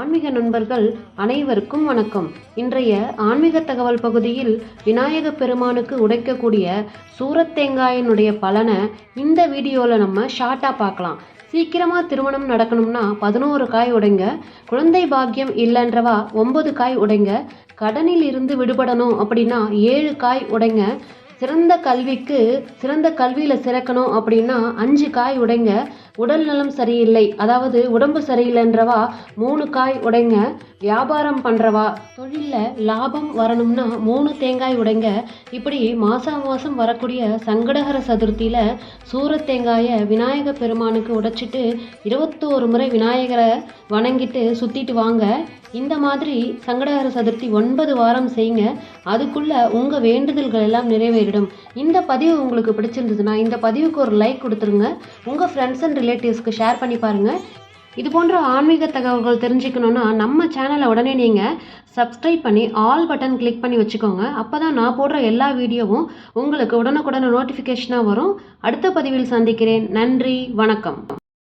ஆன்மீக நண்பர்கள் அனைவருக்கும் வணக்கம். இன்றைய ஆன்மீக தகவல் பகுதியில் விநாயக பெருமானுக்கு உடைக்கக்கூடிய சூரத் தேங்காயினுடைய பலனை இந்த வீடியோவில் நம்ம ஷார்ட்டாக பார்க்கலாம். சீக்கிரமாக திருமணம் நடக்கணும்னா பதினோரு காய் உடைங்க. குழந்தை பாக்கியம் இல்லைன்றவா ஒன்பது காய் உடைங்க. கடனில் இருந்து விடுபடணும் அப்படின்னா ஏழு காய் உடைங்க. சிறந்த கல்விக்கு சிறந்த கல்வியில் சிறக்கணும் அப்படின்னா அஞ்சு காய் உடைங்க. உடல் நலம் சரியில்லை. அதாவது உடம்பு சரியில்லைன்றவா மூணு காய் உடைங்க. வியாபாரம் பண்ணுறவா தொழிலில் லாபம் வரணும்னா மூணு தேங்காய் உடைங்க. இப்படி மாதம் மாதம் வரக்கூடிய சங்கடகர சதுர்த்தியில் சூரத் தேங்காயை விநாயக பெருமானுக்கு உடைச்சிட்டு இருபத்தோரு முறை விநாயகரை வணங்கிட்டு சுற்றிட்டு வாங்க. இந்த மாதிரி சங்கடகர சதுர்த்தி ஒன்பது வாரம் செய்யுங்க. அதுக்குள்ள உங்க வேண்டுதல்கள் எல்லாம் நிறைவேறிடும். இந்த பதிவு உங்களுக்கு பிடிச்சிருந்ததுன்னா இந்த பதிவுக்கு ஒரு லைக் கொடுத்துருங்க. உங்க ஃப்ரெண்ட்ஸ் அண்ட் ரிலேட்டிவ்ஸ்க்கு ஷேர் பண்ணி பாருங்க. இது போன்ற ஆன்மீக தகவல்கள் தெரிஞ்சுக்கணுன்னா நம்ம சேனலை உடனே நீங்கள் சப்ஸ்கிரைப் பண்ணி ஆல் பட்டன் கிளிக் பண்ணி வச்சுக்கோங்க. அப்போ தான் நான் போடுற எல்லா வீடியோவும் உங்களுக்கு உடனுக்குடன் நோட்டிஃபிகேஷனாக வரும். அடுத்த பதிவில் சந்திக்கிறேன். நன்றி வணக்கம்.